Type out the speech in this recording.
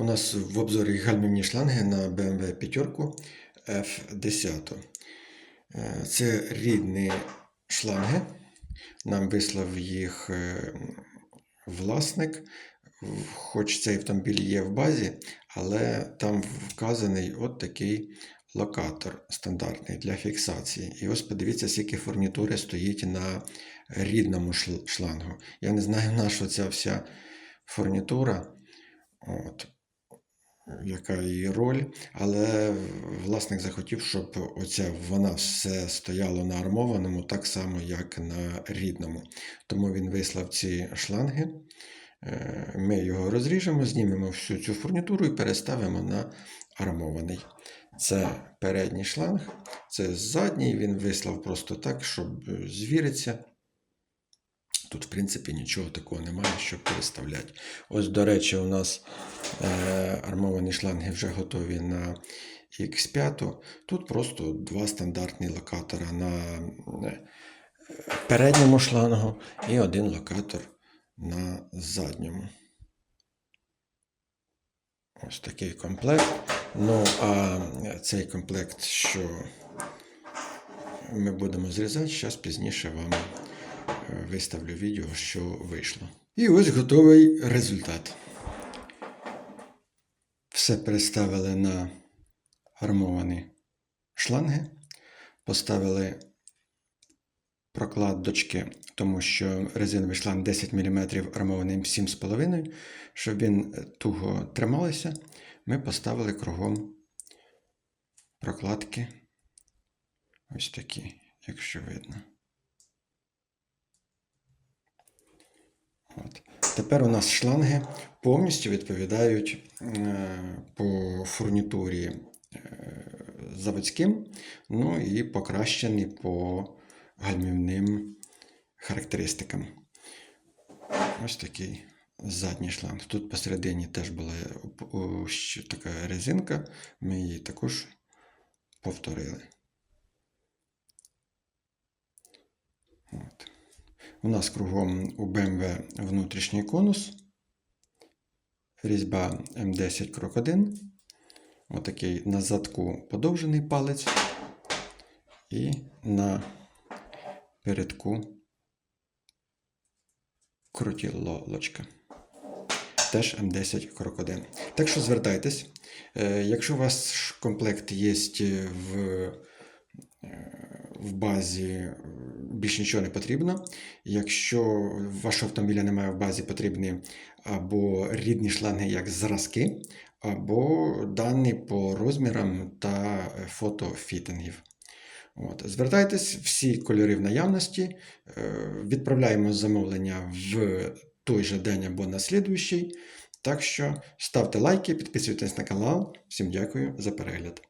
У нас в обзорі гальмівні шланги на BMW 5 F10. Е, Це рідні шланги. Нам вислав їх е, власник. Хоч цей автомобіль є в базі, але там вказаний от такий локатор стандартний для фіксації. І ось подивіться, скільки фурнітури стоїть на рідному шлангу. Я не знаю, на що ця вся фурнітура. От яка її роль, але власник захотів, щоб оця вона все стояло на армованому, так само, як на рідному. Тому він вислав ці шланги. Е, Ми його розріжемо, знімемо всю цю фурнітуру і переставимо на армований. Це передній шланг, це задній. Він вислав просто так, щоб звіритися. Тут, в принципі, нічого такого немає, щоб переставляти. Ось, до речі, у нас е, армовані шланги вже готові на X5. Тут просто два стандартні локатора на е, передньому шлангу і один локатор на задньому. Ось такий комплект. Ну, а цей комплект, що ми будемо зрізати, зараз пізніше вам виставлю відео, що вийшло. І ось готовий результат. Все переставили на армовані шланги, поставили прокладочки, тому що резиновий шланг 10 мм армований 7,5 щоб він е, туго тримався, ми поставили кругом прокладки. Ось такі, якщо видно. От. Тепер у нас шланги повністю відповідають е, по фурнітурі е, заводським, ну і покращені по гальмівним характеристикам. Ось такий задній шланг. Тут посередині теж була ще така резинка, ми її також повторили. У нас кругом у BMW внутрішній конус, різьба М10 крок 1, отакий на задку подовжений палець і на передку крутілочка. Теж М10 крок 1. Так що звертайтесь. Е, Якщо у вас комплект є в, е, в базі, е, більш нічого не потрібно. Якщо вашого автомобіля немає в базі, потрібні або рідні шланги як зразки, або дані по розмірам та фото фітингів. От. Звертайтесь, всі кольори в наявності. Е, Відправляємо замовлення в той же день або на слідуючий. Так що ставте лайки, підписуйтесь на канал. Всім дякую за перегляд.